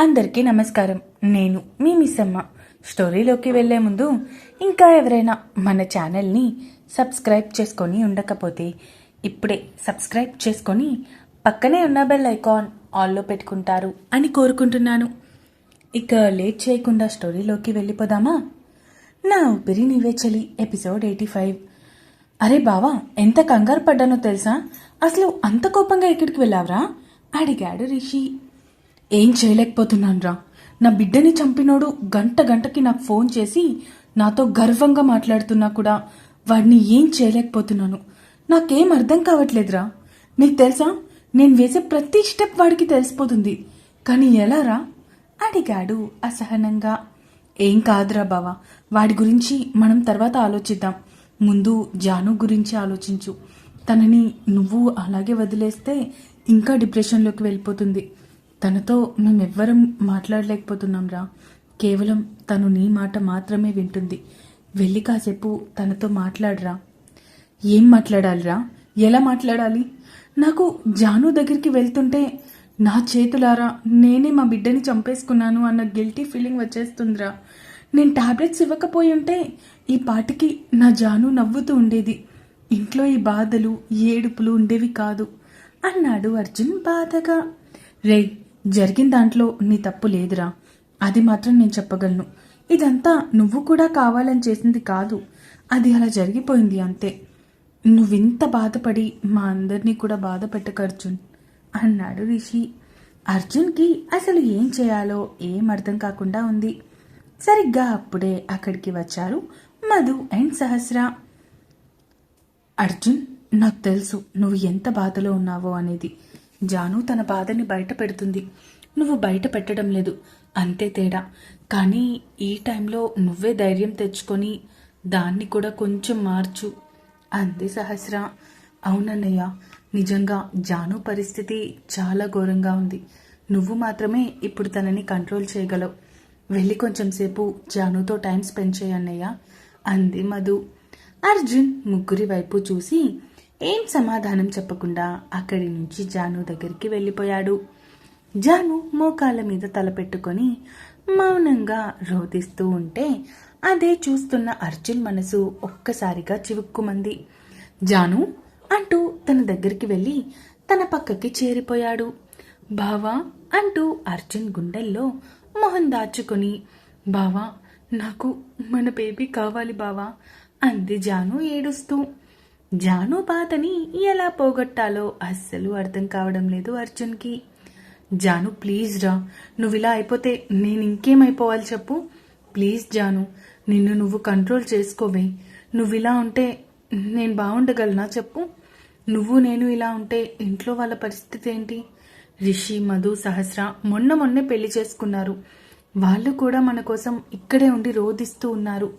అందరికీ నమస్కారం. నేను మీ మిస్సమ్మ. స్టోరీలోకి వెళ్ళే ముందు ఇంకా ఎవరైనా మన ఛానల్ని సబ్స్క్రైబ్ చేసుకొని ఉండకపోతే ఇప్పుడే సబ్స్క్రైబ్ చేసుకొని పక్కనే ఉన్న బెల్ ఐకాన్ ఆల్లో పెట్టుకుంటారు అని కోరుకుంటున్నాను. ఇక లేట్ చేయకుండా స్టోరీలోకి వెళ్ళిపోదామా? నా ఊపిరి నీవే చలి ఎపిసోడ్ ఎయిటీ ఫైవ్. అరే బావా ఎంత కంగారు పడ్డానో తెలుసా? అసలు అంత కోపంగా ఇక్కడికి వెళ్ళావురా? అడిగాడు రిషి. ఏం చేయలేకపోతున్నాను రా. నా బిడ్డని చంపినోడు గంట గంటకి నాకు ఫోన్ చేసి నాతో గర్వంగా మాట్లాడుతున్నా కూడా వాడిని ఏం చేయలేకపోతున్నాను. నాకేం అర్థం కావట్లేదురా. నీకు తెలుసా? నేను వేసే ప్రతి స్టెప్ వాడికి తెలిసిపోతుంది. కానీ ఎలా రా? అడిగాడు అసహనంగా. ఏం కాదురా బావా వాడి గురించి మనం తర్వాత ఆలోచిద్దాం. ముందు జాను గురించి ఆలోచించు. తనని నువ్వు అలాగే వదిలేస్తే ఇంకా డిప్రెషన్లోకి వెళ్ళిపోతుంది. తనతో మేమెవ్వరం మాట్లాడలేకపోతున్నాం రా. కేవలం తను నీ మాట మాత్రమే వింటుంది. వెళ్ళి కాసేపు తనతో మాట్లాడరా. ఏం మాట్లాడాలిరా? ఎలా మాట్లాడాలి? నాకు జాను దగ్గరికి వెళ్తుంటే నా చేతులారా నేనే మా బిడ్డని చంపేసుకున్నాను అన్న గిల్టీ ఫీలింగ్ వచ్చేస్తుందిరా. నేను టాబ్లెట్స్ ఇవ్వకపోయి ఉంటే ఈ పాటికి నా జాను నవ్వుతూ ఉండేది. ఇంట్లో ఈ బాధలు ఏడుపులు ఉండేవి కాదు. అన్నాడు అర్జున్ బాధగా. రే జరిగిన దాంట్లో నీ తప్పు లేదురా. అది మాత్రం నేను చెప్పగలను. ఇదంతా నువ్వు కూడా కావాలని చేసింది కాదు. అది అలా జరిగిపోయింది అంతే. నువ్వింత బాధపడి మా అందరినీ కూడా బాధ పెట్టకు అర్జున్ అన్నాడు రిషి. అర్జున్కి అసలు ఏం చేయాలో ఏం అర్థం కాకుండా ఉంది. సరిగ్గా అప్పుడే అక్కడికి వచ్చారు మధు అండ్ సహస్ర. అర్జున్ నాకు తెలుసు నువ్వు ఎంత బాధలో ఉన్నావో అనేది. జాను తన బాధని బయట పెడుతుంది. నువ్వు బయట పెట్టడం లేదు. అంతే తేడా. కానీ ఈ టైంలో నువ్వే ధైర్యం తెచ్చుకొని దాన్ని కూడా కొంచెం మార్చు. అంది సహస్ర. అవునన్నయ్య నిజంగా జాను పరిస్థితి చాలా ఘోరంగా ఉంది. నువ్వు మాత్రమే ఇప్పుడు తనని కంట్రోల్ చేయగలవు. వెళ్ళి కొంచెం సేపు జానుతో టైం స్పెండ్ చేయన్నయ్య అంది మధు. అర్జున్ ముగ్గురి వైపు చూసి ఏం సమాధానం చెప్పకుండా అక్కడి నుంచి జాను దగ్గరికి వెళ్ళిపోయాడు. జాను మోకాళ్ళ మీద తలపెట్టుకొని మౌనంగా రోధిస్తూ ఉంటే అదే చూస్తున్న అర్జున్ మనసు ఒక్కసారిగా చివుక్కుమంది. జాను అంటూ తన దగ్గరికి వెళ్ళి తన పక్కకి చేరిపోయాడు. బావా అంటూ అర్జున్ గుండెల్లో మొహం దాచుకొని బావా నాకు మన బేబీ కావాలి బావా అంది జాను ఏడుస్తూ. జాను బాధని ఎలా పోగొట్టాలో అస్సలు అర్థం కావడం లేదు అర్జున్కి. జాను ప్లీజ్ రా నువ్వు ఇలా అయిపోతే నేను ఇంకేమైపోవాలి చెప్పు. ప్లీజ్ జాను నిన్ను నువ్వు కంట్రోల్ చేసుకోవే. నువ్వు ఇలా ఉంటే నేను బాగుండగలనా చెప్పు. నువ్వు నేను ఇలా ఉంటే ఇంట్లో వాళ్ళ పరిస్థితి ఏంటి? రిషి మధు సహస్ర మొన్న మొన్నే పెళ్ళి చేసుకున్నారు. వాళ్ళు కూడా మన కోసం ఇక్కడే ఉండి రోధిస్తూ ఉన్నారు.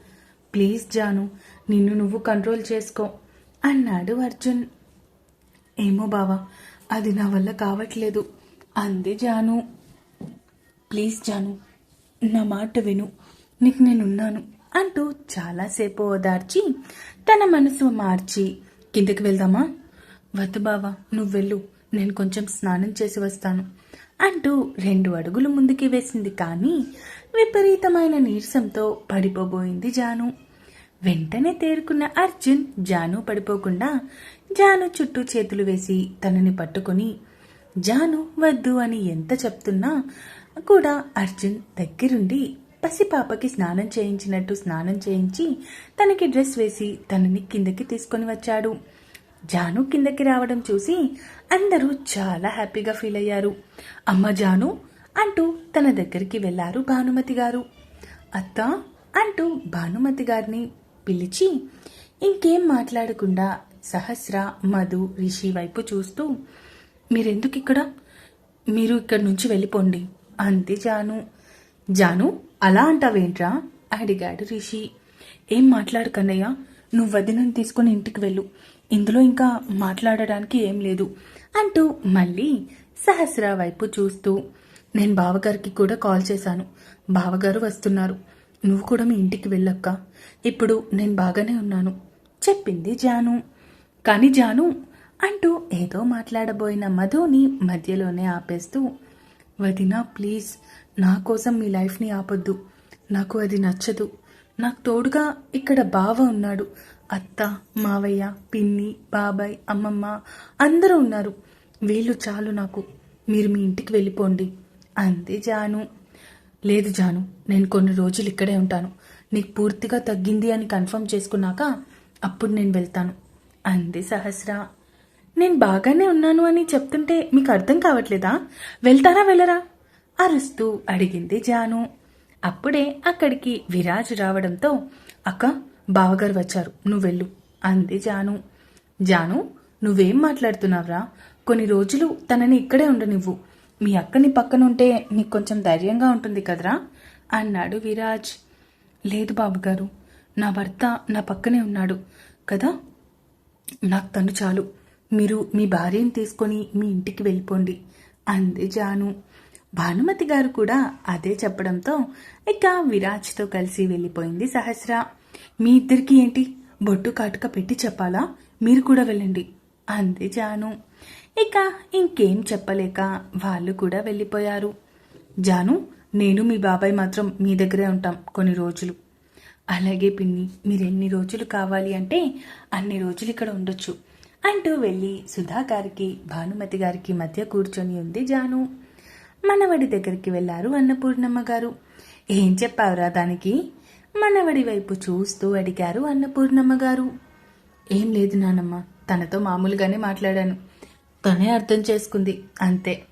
ప్లీజ్ జాను నిన్ను నువ్వు కంట్రోల్ చేసుకో. అన్నాడు అర్జున్. ఏమో బావా అది నా వల్ల కావట్లేదు. అంది జాను. ప్లీజ్ జాను నా మాట విను. నీకు నేనున్నాను అంటూ చాలాసేపు ఓదార్చి తన మనసు మార్చి కిందకి వెళ్దామా? వద్దు బావా నువ్వు వెళ్ళు. నేను కొంచెం స్నానం చేసి వస్తాను అంటూ రెండు అడుగులు ముందుకి వేసింది కానీ విపరీతమైన నీరసంతో పడిపోబోయింది జాను. వెంటనే తేరుకున్న అర్జున్ జాను పడిపోకుండా జాను చుట్టూ చేతులు వేసి తనని పట్టుకొని జాను వద్దు అని ఎంత చెప్తున్నా కూడా అర్జున్ దగ్గరుండి పసిపాపకి స్నానం చేయించినట్టు స్నానం చేయించి తనకి డ్రెస్ వేసి తనని కిందకి తీసుకొని వచ్చాడు. జాను కిందకి రావడం చూసి అందరూ చాలా హ్యాపీగా ఫీల్ అయ్యారు. అమ్మ జాను అంటూ తన దగ్గరికి వెళ్ళారు భానుమతి గారు. అత్త అంటూ భానుమతి గారిని పిలిచి ఇంకేం మాట్లాడకుండా సహస్ర మధు రిషి వైపు చూస్తూ మీరెందుకు ఇక్కడ? మీరు ఇక్కడి నుంచి వెళ్ళిపోండి. అంతే జాను. జాను అలా అంటావేంట్రా? అడిగాడు రిషి. ఏం మాట్లాడు కన్నయ్య? నువ్వు వదినని తీసుకుని ఇంటికి వెళ్ళు. ఇందులో ఇంకా మాట్లాడడానికి ఏం లేదు. అంటూ మళ్ళీ సహస్ర వైపు చూస్తూ నేను బావగారికి కూడా కాల్ చేశాను. బావగారు వస్తున్నారు. నువ్వు కూడా మీ ఇంటికి వెళ్ళక్క. ఇప్పుడు నేను బాగానే ఉన్నాను. చెప్పింది జాను. కాని జాను అంటూ ఏదో మాట్లాడబోయిన మధుని మధ్యలోనే ఆపేస్తూ వదినా ప్లీజ్ నా కోసం మీ లైఫ్ని ఆపొద్దు. నాకు అది నచ్చదు. నాకు తోడుగా ఇక్కడ బావ ఉన్నాడు. అత్త మావయ్య పిన్ని బాబాయ్ అమ్మమ్మ అందరూ ఉన్నారు. వీళ్ళు చాలు నాకు. మీరు మీ ఇంటికి వెళ్ళిపోండి. అంది జాను. లేదు జాను నేను కొన్ని రోజులు ఇక్కడే ఉంటాను. నీకు పూర్తిగా తగ్గింది అని కన్ఫర్మ్ చేసుకున్నాక అప్పుడు నేను వెళ్తాను. అంది సహస్ర. నేను బాగానే ఉన్నాను అని చెప్తుంటే మీకు అర్థం కావట్లేదా? వెళ్తారా వెళ్ళరా? అరుస్తూ అడిగింది జాను. అప్పుడే అక్కడికి విరాజ్ రావడంతో అక్క బావగారు వచ్చారు నువ్వు వెళ్ళు అంది జాను. జాను నువ్వేం మాట్లాడుతున్నావురా? కొన్ని రోజులు తనని ఇక్కడే ఉండనివ్వు. మీ అక్కని పక్కన ఉంటే నీకు కొంచెం ధైర్యంగా ఉంటుంది కదరా? అన్నాడు విరాజ్. లేదు బాబుగారు నా భర్త నా పక్కనే ఉన్నాడు కదా? నాకు తను చాలు. మీరు మీ భార్యను తీసుకొని మీ ఇంటికి వెళ్ళిపోండి అంది జాను. భానుమతి గారు కూడా అదే చెప్పడంతో ఇక విరాజ్తో కలిసి వెళ్ళిపోయింది సహస్ర. మీ ఇద్దరికి ఏంటి? బొట్టు కాటుక పెట్టి చెప్పాలా? మీరు కూడా వెళ్ళండి అంది జాను. ఇక ఇంకేం చెప్పలేక వాళ్ళు కూడా వెళ్ళిపోయారు. జాను నేను మీ బాబాయ్ మాత్రం మీ దగ్గరే ఉంటాం కొన్ని రోజులు. అలాగే పిన్ని మీరు ఎన్ని రోజులు కావాలి అంటే అన్ని రోజులు ఇక్కడ ఉండొచ్చు అంటూ వెళ్ళి సుధా గారికి భానుమతి గారికి మధ్య కూర్చొని ఉంది జాను. మనవడి దగ్గరికి వెళ్ళారు అన్నపూర్ణమ్మ గారు. ఏం చెప్పావురా దానికి? మనవడి వైపు చూస్తూ అడిగారు అన్నపూర్ణమ్మ గారు. ఏం లేదు నానమ్మ తనతో మామూలుగానే మాట్లాడాను. తనే అర్థం చేసుకుంది. అంతే.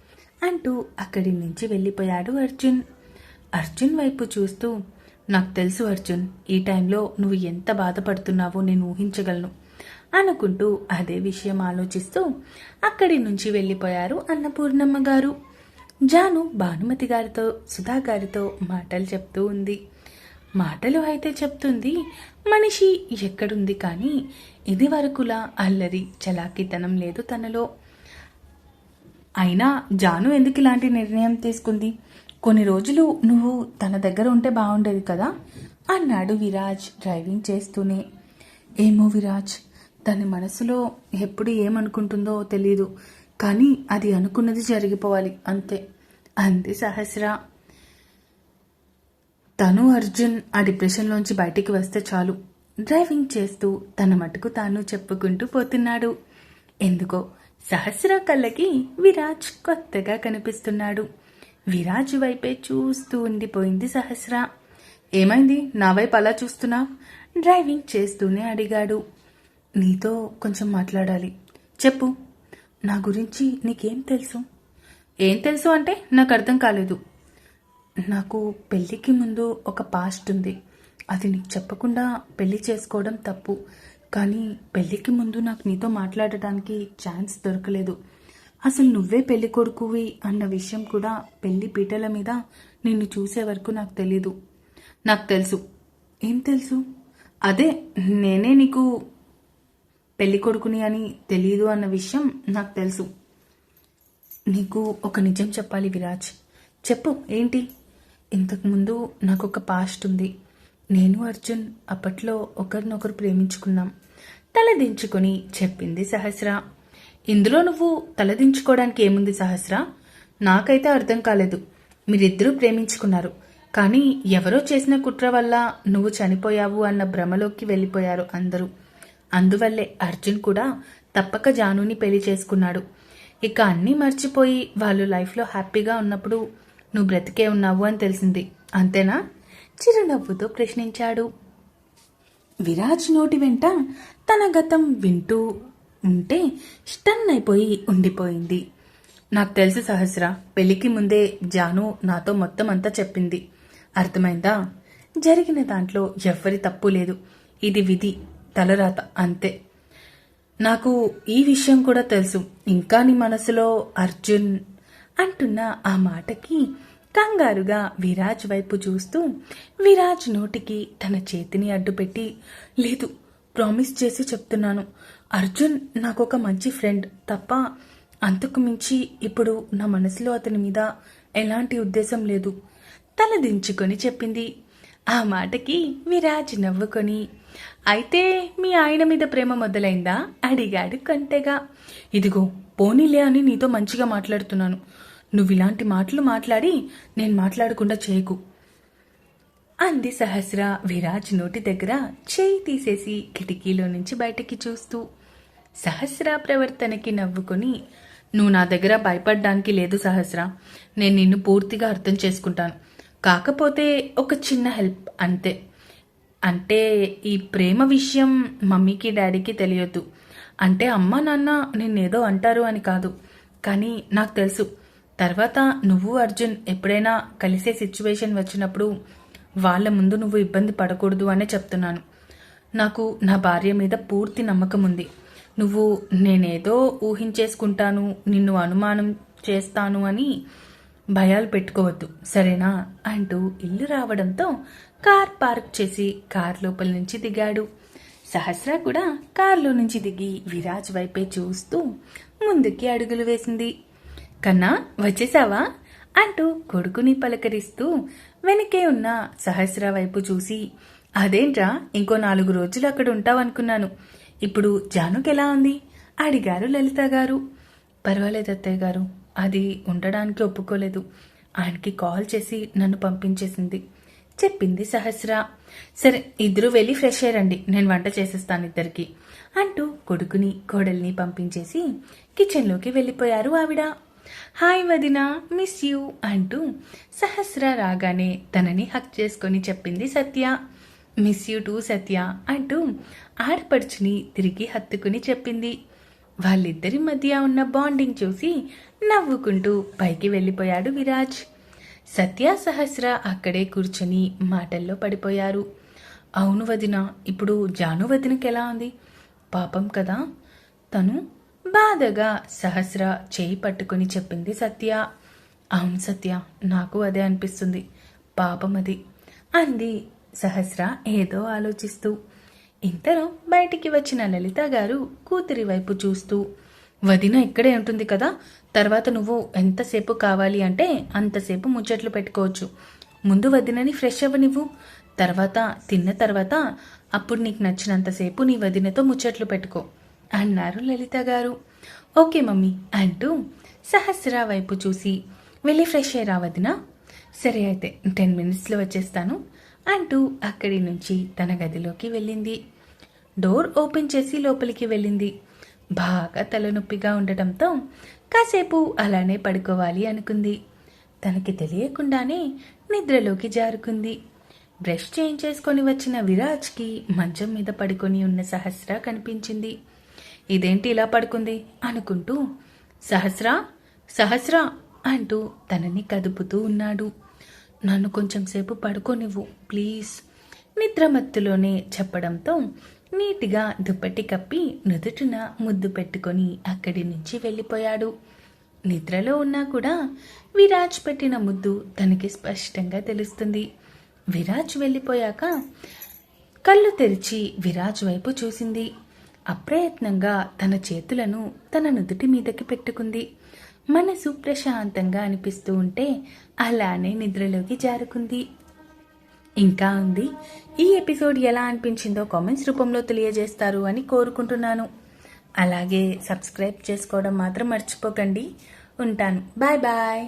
అంటూ అక్కడి నుంచి వెళ్ళిపోయాడు అర్జున్. అర్జున్ వైపు చూస్తూ నాకు తెలుసు అర్జున్ ఈ టైంలో నువ్వు ఎంత బాధపడుతున్నావో నేను ఊహించగలను అనుకుంటూ అదే విషయం ఆలోచిస్తూ అక్కడి నుంచి వెళ్ళిపోయారు అన్నపూర్ణమ్మ గారు. జాను భానుమతి గారితో సుధా గారితో మాటలు చెప్తూ ఉంది. మాటలు అయితే చెప్తుంది మనిషి ఎక్కడుంది కానీ ఇది వరకులా అల్లరి చలాకితనం లేదు తనలో. అయినా జాను ఎందుకు ఇలాంటి నిర్ణయం తీసుకుంది? కొన్ని రోజులు నువ్వు తన దగ్గర ఉంటే బాగుండేది కదా? అన్నాడు విరాజ్ డ్రైవింగ్ చేస్తూనే. ఏమో విరాజ్ తన మనసులో ఎప్పుడు ఏమనుకుంటుందో తెలీదు కానీ అది అనుకున్నది జరిగిపోవాలి అంతే. అంది సహస్ర. తను అర్జున్ ఆ డిప్రెషన్లోంచి బయటికి వస్తే చాలు. డ్రైవింగ్ చేస్తూ తన మటుకు తాను చెప్పుకుంటూ పోతున్నాడు. ఎందుకో సహస్ర కళ్ళకి విరాజ్ కొత్తగా కనిపిస్తున్నాడు. విరాజ్ వైపే చూస్తూ ఉండిపోయింది సహస్ర. ఏమైంది? నా వైపు అలా చూస్తున్నా? డ్రైవింగ్ చేస్తూనే అడిగాడు. నీతో కొంచెం మాట్లాడాలి. చెప్పు. నా గురించి నీకేం తెలుసు? ఏం తెలుసు అంటే నాకు అర్థం కాలేదు. నాకు పెళ్ళికి ముందు ఒక పాస్ట్ ఉంది. అది నీకు చెప్పకుండా పెళ్ళి చేసుకోవడం తప్పు. కానీ పెళ్ళికి ముందు నాకు నీతో మాట్లాడటానికి ఛాన్స్ దొరకలేదు. అసలు నువ్వే పెళ్ళి కొడుకువి అన్న విషయం కూడా పెళ్ళి పీటల మీద నిన్ను చూసే వరకు నాకు తెలీదు. నాకు తెలుసు. ఏం తెలుసు? అదే నేనే నీకు పెళ్ళి కొడుకుని అని తెలీదు అన్న విషయం నాకు తెలుసు. నీకు ఒక నిజం చెప్పాలి విరాజ్. చెప్పు ఏంటి? ఇంతకుముందు నాకు ఒక పాస్ట్ ఉంది. నేను అర్జున్ అప్పట్లో ఒకరినొకరు ప్రేమించుకున్నాం. తలదించుకుని చెప్పింది సహస్ర. ఇందులో నువ్వు తలదించుకోవడానికి ఏముంది సహస్ర? నాకైతే అర్థం కాలేదు. మీరిద్దరూ ప్రేమించుకున్నారు. కానీ ఎవరో చేసిన కుట్ర వల్ల నువ్వు చనిపోయావు అన్న భ్రమలోకి వెళ్ళిపోయారు అందరూ. అందువల్లే అర్జున్ కూడా తప్పక జానుని పెళ్ళి చేసుకున్నాడు. ఇక అన్నీ మర్చిపోయి వాళ్ళు లైఫ్లో హ్యాపీగా ఉన్నప్పుడు నువ్వు బ్రతికే ఉన్నావు అని తెలిసింది. అంతేనా? చిరునవ్వుతో ప్రశ్నించాడు. విరాజ్ నోటి వెంట తన గతం వింటూ ఉంటే స్టన్ అయిపోయి ఉండిపోయింది. నాకు తెలుసు సహస్ర పెళ్ళికి ముందే జాను నాతో మొత్తం అంతా చెప్పింది. అర్థమైందా? జరిగిన దాంట్లో ఎవ్వరి తప్పు లేదు. ఇది విధి తలరాత అంతే. నాకు ఈ విషయం కూడా తెలుసు. ఇంకా నీ మనసులో అర్జున్ అంటున్న ఆ మాటకి కంగారుగా విరాజ్ వైపు చూస్తూ విరాజ్ నోటికి తన చేతిని అడ్డుపెట్టి లేదు ప్రామిస్ చేసి చెప్తున్నాను. అర్జున్ నాకు ఒక మంచి ఫ్రెండ్ తప్ప అంతకు మించి ఇప్పుడు నా మనసులో అతని మీద ఎలాంటి ఉద్దేశం లేదు. తల దించుకొని చెప్పింది. ఆ మాటకి విరాజ్ నవ్వుకొని అయితే మీ ఆయన మీద ప్రేమ మొదలైందా? అడిగాడు కంటెగా. ఇదిగో పోనీలే అని నీతో మంచిగా మాట్లాడుతున్నాను. నువ్వు ఇలాంటి మాటలు మాట్లాడి నేను మాట్లాడకుండా చేయకు. అంది సహస్ర విరాజ్ నోటి దగ్గర చేయి తీసేసి కిటికీలో నుంచి బయటికి చూస్తూ. సహస్ర ప్రవర్తనకి నవ్వుకొని నువ్వు నా దగ్గర భయపడ్డానికి లేదు సహస్ర. నేను నిన్ను పూర్తిగా అర్థం చేసుకుంటాను. కాకపోతే ఒక చిన్న హెల్ప్ అంతే. అంటే ఈ ప్రేమ విషయం మమ్మీకి డాడీకి తెలియదు అంటే అమ్మ నాన్న నిన్నేదో అంటారు అని కాదు. కానీ నాకు తెలుసు. తర్వాత నువ్వు అర్జున్ ఎప్పుడైనా కలిసే సిచ్యువేషన్ వచ్చినప్పుడు వాళ్ళ ముందు నువ్వు ఇబ్బంది పడకూడదు అనే చెప్తున్నాను. నాకు నా భార్య మీద పూర్తి నమ్మకం ఉంది. నువ్వు నేనేదో ఊహించేసుకుంటాను నిన్ను అనుమానం చేస్తాను అని భయాలు పెట్టుకోవద్దు. సరేనా? అంటూ ఇల్లు రావడంతో కార్ పార్క్ చేసి కార్ లోపల నుంచి దిగాడు. సహస్ర కూడా కార్లో నుంచి దిగి విరాజ్ వైపే చూస్తూ ముందుకి అడుగులు వేసింది. కన్నా వచ్చేసావా? అంటూ కొడుకుని పలకరిస్తూ వెనకే ఉన్న సహస్ర వైపు చూసి అదేంట్రా ఇంకో నాలుగు రోజులు అక్కడ ఉంటావనుకున్నాను. ఇప్పుడు జానుకి ఎలా ఉంది? అడిగారు లలిత గారు. పర్వాలేదు అత్తయ్య గారు అది ఉండడానికి ఒప్పుకోలేదు. ఆయనకి కాల్ చేసి నన్ను పంపించేసింది చెప్పింది సహస్ర. సరే ఇద్దరు వెళ్ళి ఫ్రెష్ అయ్యండి నేను వంట చేసేస్తాను ఇద్దరికి అంటూ కొడుకుని కోడల్ని పంపించేసి కిచెన్లోకి వెళ్ళిపోయారు ఆవిడ. హాయ్ వదిన మిస్ యూ అంటూ సహస్ర రాగానే తనని హక్ చేసుకొని చెప్పింది Satya. Miss you too Satya అంటూ ఆడపడుచుని తిరిగి హత్తుకుని చెప్పింది. వాళ్ళిద్దరి మధ్య ఉన్న బాండింగ్ చూసి నవ్వుకుంటూ పైకి వెళ్ళిపోయాడు విరాజ్. సత్య సహస్ర అక్కడే కూర్చొని మాటల్లో పడిపోయారు. అవును వదిన ఇప్పుడు జాను వదినకి ఎలా ఉంది? పాపం కదా. తను బాధగా సహస్ర చేయి పట్టుకుని చెప్పింది సత్య. అవును సత్య నాకు అదే అనిపిస్తుంది. పాపం అది అంది సహస్ర ఏదో ఆలోచిస్తూ. ఇంతలో బయటికి వచ్చిన లలిత గారు కూతురి వైపు చూస్తూ వదిన ఇక్కడే ఉంటుంది కదా తర్వాత నువ్వు ఎంతసేపు కావాలి అంటే అంతసేపు ముచ్చట్లు పెట్టుకోవచ్చు. ముందు వదినని ఫ్రెష్ అవ్వనివ్వు. తర్వాత తిన్న తర్వాత అప్పుడు నీకు నచ్చినంతసేపు నీ వదినతో ముచ్చట్లు పెట్టుకో. అన్నారు లలిత గారు. ఓకే మమ్మీ అంటూ సహస్ర వైపు చూసి వెళ్ళి ఫ్రెష్ అయ్యి రావద్దునా సరే అయితే టెన్ మినిట్స్లో వచ్చేస్తాను అంటూ అక్కడి నుంచి తన గదిలోకి వెళ్ళింది. డోర్ ఓపెన్ చేసి లోపలికి వెళ్ళింది. బాగా తలనొప్పిగా ఉండటంతో కాసేపు అలానే పడుకోవాలి అనుకుంది. తనకి తెలియకుండానే నిద్రలోకి జారుకుంది. బ్రష్ చేయించేసుకొని వచ్చిన విరాజ్కి మంచం మీద పడుకొని ఉన్న సహస్ర కనిపించింది. ఇదేంటి ఇలా పడుకుంది? అనుకుంటూ సహస్ర సహస్ర అంటూ తనని కదుపుతూ ఉన్నాడు. నన్ను కొంచెం సేపు పడుకోనివ్వు ప్లీజ్. నిద్రమత్తులోనే చెప్పడంతో నీటిగా దుప్పటి కప్పి నుదుటిన ముద్దు పెట్టుకొని అక్కడి నుంచి వెళ్ళిపోయాడు. నిద్రలో ఉన్నా కూడా విరాజ్ పెట్టిన ముద్దు తనకి స్పష్టంగా తెలుస్తుంది. విరాజ్ వెళ్ళిపోయాక కళ్ళు తెరిచి విరాజ్ వైపు చూసింది. అప్రయత్నంగా తన చేతులను తన నుదుటి మీదకి పెట్టుకుంది. మనసు ప్రశాంతంగా అనిపిస్తూ ఉంటే అలానే నిద్రలోకి జారుకుంది. ఇంకా ఉంది. ఈ ఎపిసోడ్ ఎలా అనిపించిందో కామెంట్స్ రూపంలో తెలియజేస్తారు అని కోరుకుంటున్నాను. అలాగే సబ్స్క్రైబ్ చేసుకోవడం మాత్రం మర్చిపోకండి. ఉంటాను. Bye bye.